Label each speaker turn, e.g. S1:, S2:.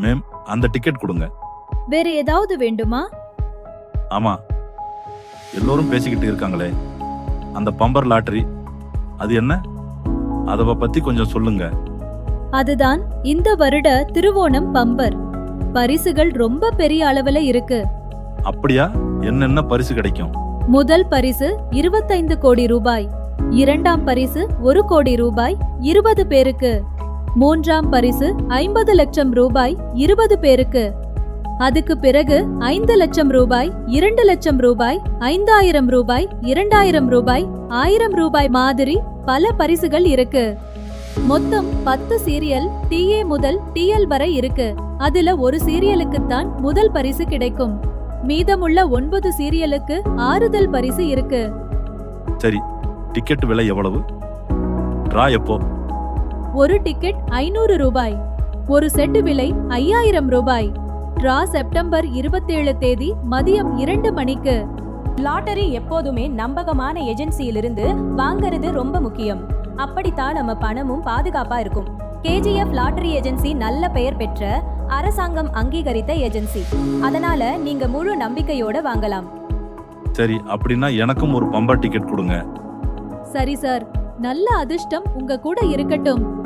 S1: Ma'am அந்த ticket கொடுங்க.
S2: வேற ஏதாவது வேண்டுமா?
S1: ஆமா. எல்லோரும் பேசிக்கிட்டு இருக்காங்களே. அந்த பம்பர் லாட்டரி அது என்ன? அதை பத்தி கொஞ்சம் சொல்லுங்க.
S2: அதுதான் இந்த வருட திருவோணம் பம்பர். பரிசுகள் ரொம்ப பெரிய அளவுல இருக்கு.
S1: அப்படியா? என்னென்ன பரிசு கிடைக்கும்?
S2: முதல் பரிசு இருபத்தைந்து கோடி ரூபாய். இரண்டாம் பரிசு ஒரு கோடி ரூபாய். இருபது பேருக்கு. மூன்றாம் பரிசு ஐம்பது லட்சம் ரூபாய் இருபது பேருக்கு. அதுக்கு பிறகு ஐந்து லட்சம் ரூபாய் இரண்டு லட்சம் ரூபாய் ஐந்தாயிரம் ரூபாய் இரண்டாயிரம் ரூபாய் ஆயிரம் ரூபாய் மாதிரி பல பரிசுகள் இருக்கு. மொத்தம் பத்து சீரியல் டிஏ முதல் டிஎல் வரை இருக்கு. அதுல ஒரு சீரியலுக்குத்தான் முதல் பரிசு கிடைக்கும். மீதமுள்ள ஒன்பது சீரியலுக்கு ஆறுதல் பரிசு இருக்கு.
S1: சரி டிக்கெட் விலை எவ்வளவு? ட்ரா எப்போ?
S2: ஒரு டிக்கெட் ஐநூறு ரூபாய். ஒரு செட்டு விலை ஐயாயிரம் ரூபாய். டிரா செப்டம்பர் இருபத்தேழு தேதி மதியம் இரண்டு மணிக்கு.
S3: லாட்டரி எப்போதுமே நம்பகமான ஏஜென்சியிலிருந்து வாங்குறது ரொம்ப முக்கியம். அப்படித்தான் நம்ம பணமும் பாதுகாப்பா இருக்கும். கேஜிஎஃப் லாட்டரி ஏஜென்சி நல்ல பெயர் பெற்ற அரசாங்கம் அங்கீகரித்த ஏஜென்சி. அதனால நீங்க முழு நம்பிக்கையோட வாங்கலாம்.
S1: சரி அப்படின்னா எனக்கும் ஒரு பம்பர் டிக்கெட் கொடுங்க.
S2: சரி சார். நல்ல அதிர்ஷ்டம் உங்க கூட இருக்கட்டும்.